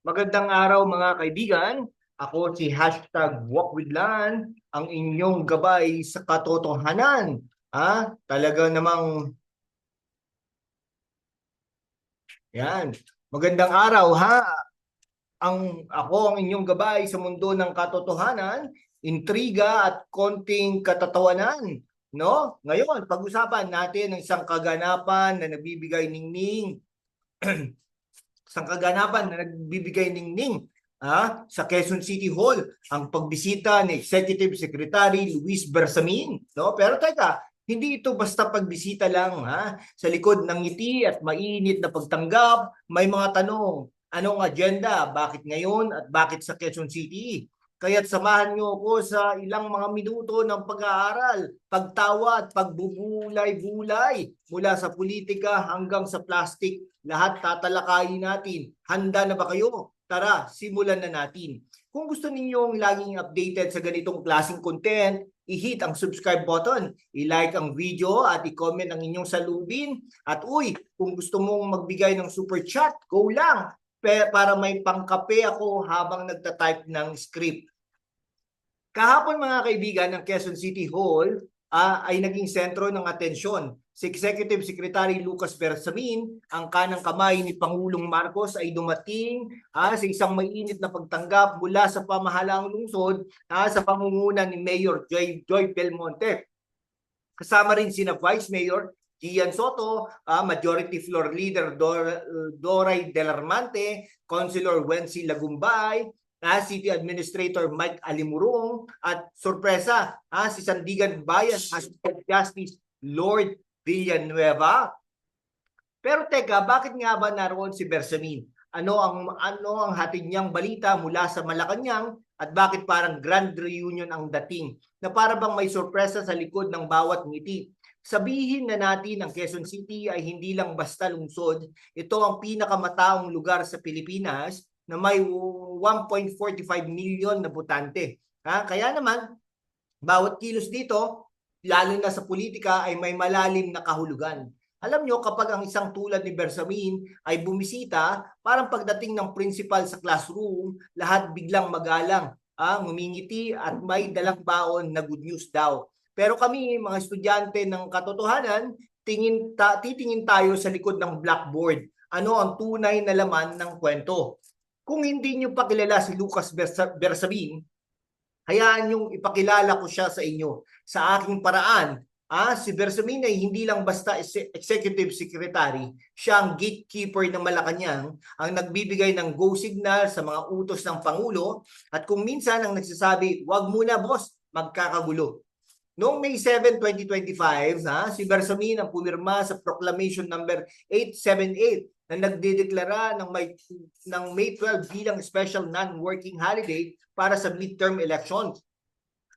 Magandang araw mga kaibigan. Ako si hashtag WalkWithLan, ang inyong gabay sa katotohanan. Ah, talaga namang Yan. Magandang araw ha. Ang ako ang inyong gabay sa mundo ng katotohanan, intriga at konting katatawanan, no? Ngayon, pag-usapan natin ang isang kaganapan na nagbibigay ningning isang kaganapan na nagbibigay ningning ah, sa Quezon City Hall ang pagbisita ni Executive Secretary Luis Bersamin, no? Pero teka, hindi ito basta pagbisita lang ha. Sa likod ng ngiti at mainit na pagtanggap, may mga tanong. Anong agenda? Bakit ngayon at bakit sa Quezon City? Kaya't samahan niyo ako sa ilang mga minuto ng pag-aaral, pagtawa at pagbubulay-bulay mula sa politika hanggang sa plastic. Lahat tatalakayin natin. Handa na ba kayo? Tara, simulan na natin. Kung gusto ninyong laging updated sa ganitong klaseng content, i-hit ang subscribe button, i-like ang video at i-comment ang inyong salubin. At uy, kung gusto mong magbigay ng super chat, go lang para may pangkape ako habang nagta-type ng script. Kahapon mga kaibigan ng Quezon City Hall ah, ay naging sentro ng atensyon. Si Executive Secretary Lucas Bersamin, ang kanang kamay ni Pangulong Marcos ay dumating ah, sa isang mainit na pagtanggap mula sa pamahalaang lungsod ah, sa pangunguna ni Mayor Joy, Joy Belmonte. Kasama rin sina Vice Mayor Gian Soto, ah, Majority Floor Leader Dor, Doray Delarmante, Councilor Wency Lagumbay, ah, City Administrator Mike Alimurong, at sorpresa, ah, si Sandigan Bayan Assistant Justice Lord Villanueva. Pero teka, bakit nga ba naroon si Bersamin? Ano ang ano ang hatid niyang balita mula sa Malacanang at bakit parang grand reunion ang dating? Na para bang may sorpresa sa likod ng bawat ngiti? Sabihin na natin ang Quezon City ay hindi lang basta lungsod, ito ang pinakamataong lugar sa Pilipinas na may 1.45 million na botante. Ha? Kaya naman, bawat kilos dito, lalo na sa politika, ay may malalim na kahulugan. Alam nyo, kapag ang isang tulad ni Bersamin ay bumisita, parang pagdating ng principal sa classroom, lahat biglang magalang, ah, ngumingiti at may dalang baon na good news daw. Pero kami, mga estudyante ng katotohanan, tingin ta, titingin tayo sa likod ng blackboard. Ano ang tunay na laman ng kwento? Kung hindi nyo pa kilala si Lucas Bersa- Bersamin, hayaan yung ipakilala ko siya sa inyo sa aking paraan. Ah, si Bersamin ay hindi lang basta exe- executive secretary, siya ang gatekeeper ng Malacanang, ang nagbibigay ng go signal sa mga utos ng Pangulo at kung minsan ang nagsasabi, wag muna boss, magkakagulo. Noong May 7, 2025, ha, si Bersamin ang pumirma sa Proclamation number 878 na nagdedeklara ng May, ng May 12 bilang special non-working holiday para sa midterm elections.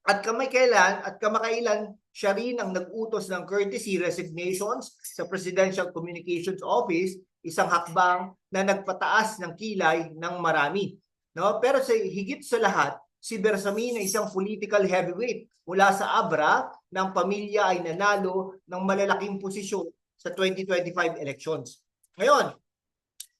At kamakailan at kamakailan siya rin ang nag-utos ng courtesy resignations sa Presidential Communications Office, isang hakbang na nagpataas ng kilay ng marami. No? Pero sa higit sa lahat, si Bersamin ay isang political heavyweight mula sa Abra ng pamilya ay nanalo ng malalaking posisyon sa 2025 elections. Ngayon,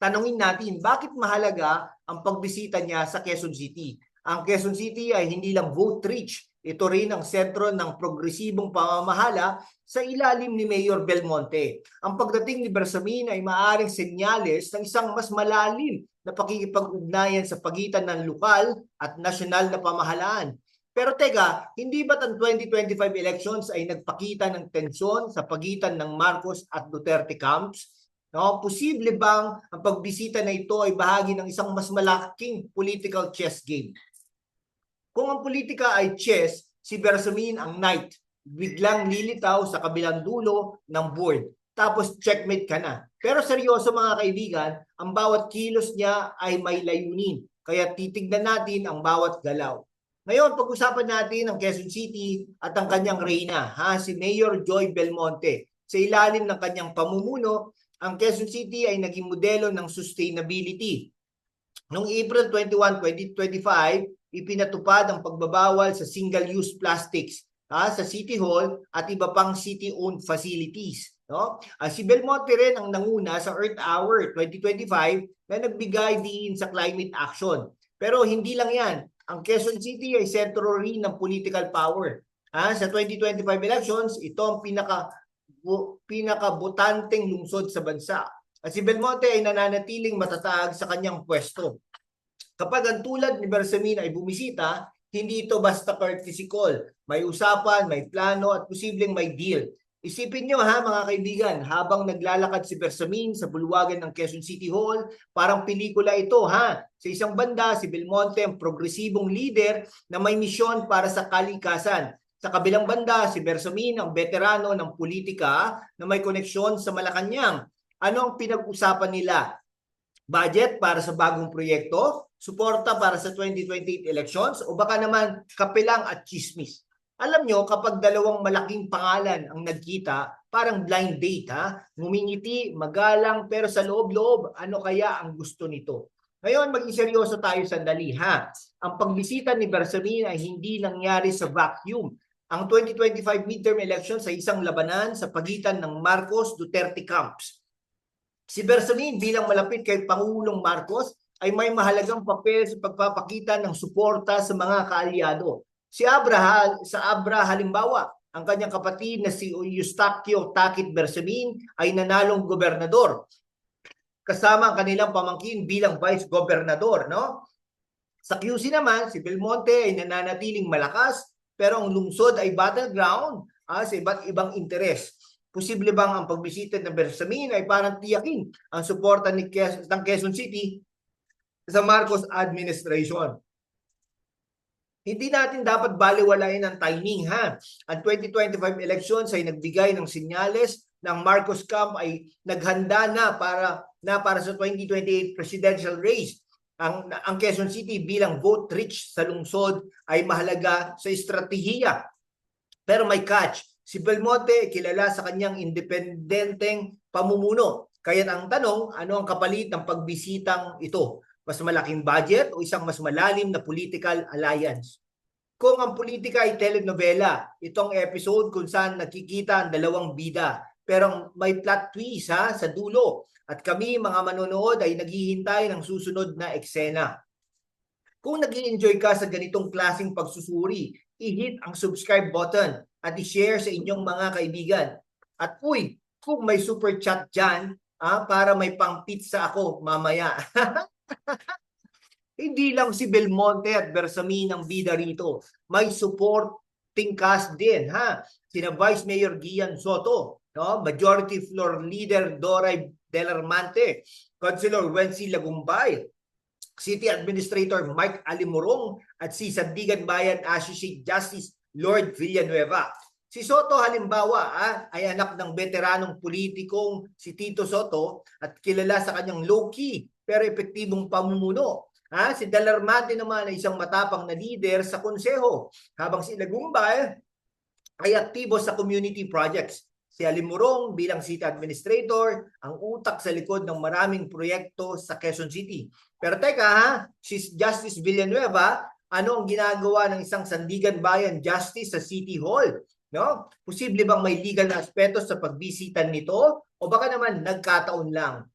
tanungin natin, bakit mahalaga ang pagbisita niya sa Quezon City? Ang Quezon City ay hindi lang vote rich, ito rin ang sentro ng progresibong pamamahala sa ilalim ni Mayor Belmonte. Ang pagdating ni Bersamin ay maaring senyales ng isang mas malalim na pakikipag-ugnayan sa pagitan ng lokal at nasyonal na pamahalaan. Pero teka, hindi ba't ang 2025 elections ay nagpakita ng tensyon sa pagitan ng Marcos at Duterte camps? No, posible bang ang pagbisita na ito ay bahagi ng isang mas malaking political chess game? Kung ang politika ay chess, si Bersamin ang knight. Biglang lilitaw sa kabilang dulo ng board. Tapos checkmate ka na. Pero seryoso mga kaibigan, ang bawat kilos niya ay may layunin. Kaya titignan natin ang bawat galaw. Ngayon, pag-usapan natin ang Quezon City at ang kanyang reyna, ha, si Mayor Joy Belmonte. Sa ilalim ng kanyang pamumuno, ang Quezon City ay naging modelo ng sustainability. Noong April 21, 2025, ipinatupad ang pagbabawal sa single-use plastics ha, sa City Hall at iba pang city-owned facilities. No? Ah, si Belmonte rin ang nanguna sa Earth Hour 2025 na nagbigay din sa climate action. Pero hindi lang yan. Ang Quezon City ay sentro rin ng political power. Ah, sa 2025 elections, ito ang pinaka bu, pinakabutanteng lungsod sa bansa. At si Belmonte ay nananatiling matatag sa kanyang pwesto. Kapag ang tulad ni Bersamin ay bumisita, hindi ito basta courtesy call. May usapan, may plano at posibleng may deal. Isipin nyo ha mga kaibigan, habang naglalakad si Bersamin sa bulwagan ng Quezon City Hall, parang pelikula ito ha. Sa isang banda, si Belmonte ang progresibong leader na may misyon para sa kalikasan. Sa kabilang banda, si Bersamin ang veterano ng politika na may koneksyon sa Malacanang. Ano ang pinag-usapan nila? Budget para sa bagong proyekto? Suporta para sa 2028 elections? O baka naman kapilang at chismis? Alam nyo, kapag dalawang malaking pangalan ang nagkita, parang blind date ha, ngumingiti, magalang, pero sa loob-loob, ano kaya ang gusto nito? Ngayon, maging seryoso tayo sandali ha. Ang pagbisita ni Bersamin ay hindi nangyari sa vacuum. Ang 2025 midterm elections ay isang labanan sa pagitan ng Marcos Duterte camps. Si Bersamin bilang malapit kay Pangulong Marcos ay may mahalagang papel sa pagpapakita ng suporta sa mga kaalyado. Si Abra, sa Abra halimbawa, ang kanyang kapatid na si Eustaquio Takit Bersamin ay nanalong gobernador. Kasama ang kanilang pamangkin bilang vice gobernador, no? Sa QC naman, si Belmonte ay nananatiling malakas pero ang lungsod ay battleground ah, sa iba't ibang interes. Posible bang ang pagbisita ng Bersamin ay parang tiyakin ang suporta ni Quez ng Quezon City sa Marcos administration? Hindi natin dapat baliwalain ang timing ha. Ang 2025 elections ay nagbigay ng sinyales ng Marcos Camp ay naghanda na para na para sa 2028 presidential race. Ang ang Quezon City bilang vote rich sa lungsod ay mahalaga sa estratehiya. Pero may catch. Si Belmonte kilala sa kanyang independenteng pamumuno. Kaya ang tanong, ano ang kapalit ng pagbisitang ito? Mas malaking budget o isang mas malalim na political alliance. Kung ang politika ay telenovela, itong episode kung saan nakikita ang dalawang bida, pero may plot twist ha, sa dulo. At kami mga manonood ay naghihintay ng susunod na eksena. Kung nag enjoy ka sa ganitong klasing pagsusuri, i-hit ang subscribe button at i-share sa inyong mga kaibigan. At uy, kung may super chat dyan, ah, para may pang pizza ako mamaya. Hindi lang si Belmonte at Bersamin ang bida rito. May supporting cast din, ha? Sina Vice Mayor Gian Soto, no? Majority Floor Leader Doray Delarmante, Councilor Wency Lagumbay, City Administrator Mike Alimurong at si Sandigan Bayan Associate Justice Lord Villanueva. Si Soto halimbawa ah, ay anak ng veteranong politikong si Tito Soto at kilala sa kanyang low-key pero epektibong pamumuno. Ha? Si Dalarmate naman ay isang matapang na leader sa konseho habang si Lagumbay ay aktibo sa community projects. Si Alimurong bilang city administrator ang utak sa likod ng maraming proyekto sa Quezon City. Pero teka ha, si Justice Villanueva, ano ang ginagawa ng isang Sandigan Bayan Justice sa City Hall? No? Posible bang may legal na aspeto sa pagbisita nito o baka naman nagkataon lang?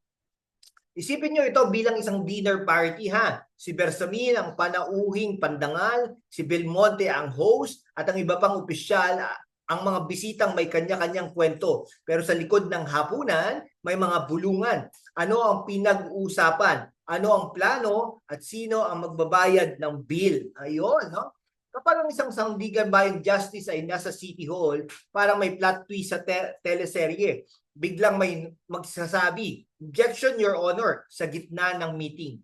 Isipin nyo ito bilang isang dinner party ha. Si Bersamin ang panauhing pandangal, si Belmonte ang host at ang iba pang opisyal ang mga bisitang may kanya-kanyang kwento. Pero sa likod ng hapunan, may mga bulungan. Ano ang pinag-uusapan? Ano ang plano? At sino ang magbabayad ng bill? Ayun, no? Kapag ang isang Sandigan Bayan Justice ay nasa City Hall, parang may plot twist sa te- teleserye. Biglang may magsasabi, objection your honor, sa gitna ng meeting.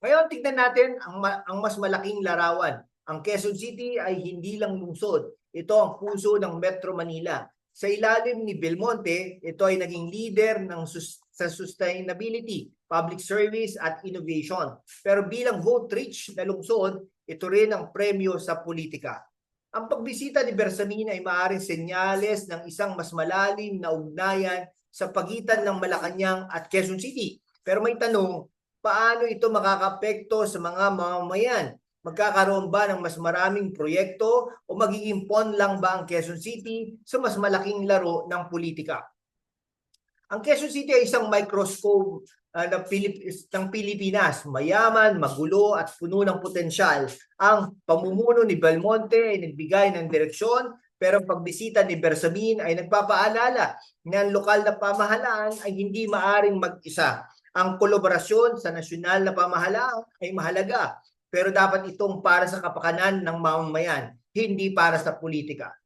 Ngayon, tignan natin ang, ma- ang mas malaking larawan. Ang Quezon City ay hindi lang lungsod. Ito ang puso ng Metro Manila. Sa ilalim ni Belmonte, ito ay naging leader ng sus- sa sustainability, public service at innovation. Pero bilang vote-rich na lungsod, ito rin ang premyo sa politika. Ang pagbisita ni Bersamin ay maaaring senyales ng isang mas malalim na ugnayan sa pagitan ng Malacanang at Quezon City. Pero may tanong, paano ito makakapekto sa mga mamamayan? Magkakaroon ba ng mas maraming proyekto o magiging pon lang ba ang Quezon City sa mas malaking laro ng politika? Ang Quezon City ay isang microscope ah, ng, Pilip- ng Pilipinas. Mayaman, magulo at puno ng potensyal. Ang pamumuno ni Belmonte ay nagbigay ng direksyon pero pagbisita ni Bersamin ay nagpapaalala na ang lokal na pamahalaan ay hindi maaring mag-isa. Ang kolaborasyon sa nasyonal na pamahalaan ay mahalaga pero dapat itong para sa kapakanan ng mamamayan, hindi para sa politika.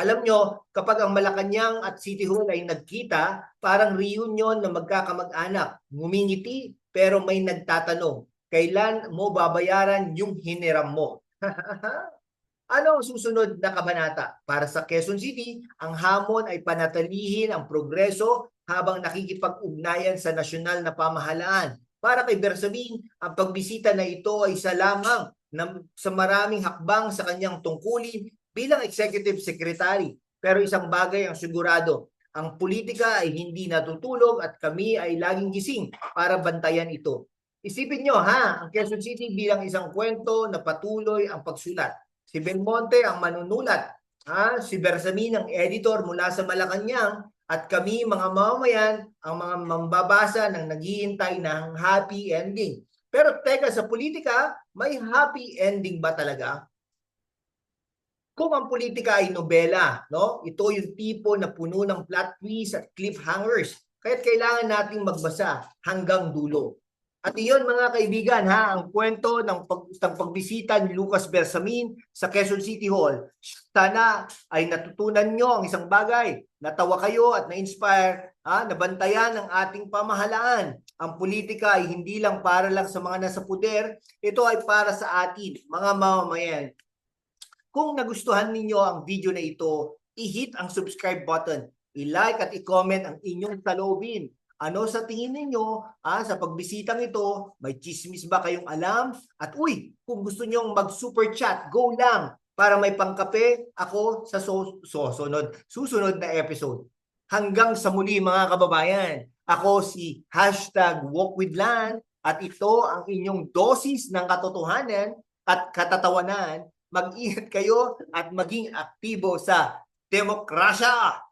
Alam nyo, kapag ang Malacanang at City Hall ay nagkita, parang reunion ng magkakamag-anak. Ngumingiti, pero may nagtatanong, kailan mo babayaran yung hiniram mo? ano ang susunod na kabanata? Para sa Quezon City, ang hamon ay panatilihin ang progreso habang nakikipag-ugnayan sa nasyonal na pamahalaan. Para kay Bersamin, ang pagbisita na ito ay isa lamang ng, sa maraming hakbang sa kanyang tungkulin bilang executive secretary. Pero isang bagay ang sigurado, ang politika ay hindi natutulog at kami ay laging gising para bantayan ito. Isipin nyo ha, ang Quezon City bilang isang kwento na patuloy ang pagsulat. Si Belmonte ang manunulat, ha? si Bersamin ang editor mula sa Malacanang at kami mga mamamayan ang mga mambabasa ng naghihintay ng happy ending. Pero teka, sa politika, may happy ending ba talaga? Kung ang politika ay nobela, no? Ito yung tipo na puno ng plot twists at cliffhangers. Kaya kailangan nating magbasa hanggang dulo. At iyon mga kaibigan ha, ang kwento ng, pag, ng pagbisita ni Lucas Bersamin sa Quezon City Hall. Sana ay natutunan nyo ang isang bagay. Natawa kayo at na-inspire, ha, nabantayan ang ating pamahalaan. Ang politika ay hindi lang para lang sa mga nasa puder, ito ay para sa atin, mga mamamayan. Kung nagustuhan ninyo ang video na ito, i-hit ang subscribe button, i-like at i-comment ang inyong talobin. Ano sa tingin ninyo ah, sa pagbisitang ito? May chismis ba kayong alam? At uy, kung gusto nyong mag-super chat, go lang para may pangkape ako sa so, susunod, susunod na episode. Hanggang sa muli mga kababayan, ako si hashtag walkwithland at ito ang inyong dosis ng katotohanan at katatawanan. Mag-ingat kayo at maging aktibo sa demokrasya!